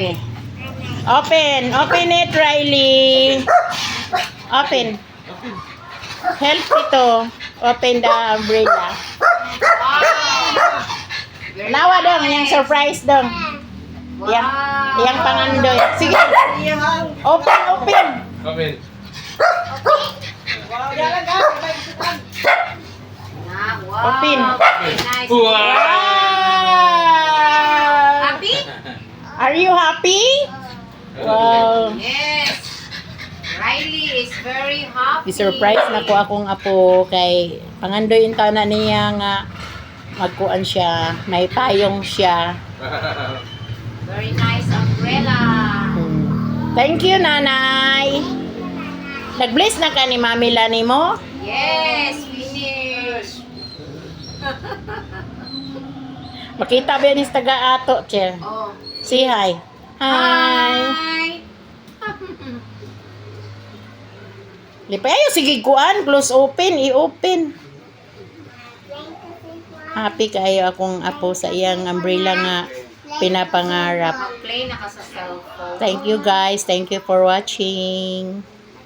Okay. Open. Open it, Riley. Open. Help ito. Open the umbrella. Nawa dong, yung surprise dong. Yang, yang pangandoy. Sige. Open, open. Open. Wow. Open. Very nice. Wow. Wow. Happy? Are you happy? Wow. Yes. Riley is very happy. Gi-surprise na ko akong apo kay pangandoy yung taon na niya nga magkuan siya, may payong siya. Very nice umbrella. Hmm. Thank you, nanay. Nag-bless na ka ni Mami Lani mo? Yes, finish. Makita ba ni taga ato, che? Oh. Say hi. Hi. Hi. Lipay ayo sige kuan, close open, i-open. Happy kayo akong apo sa iyang umbrella nga pinapangarap. Thank you guys. Thank you for watching.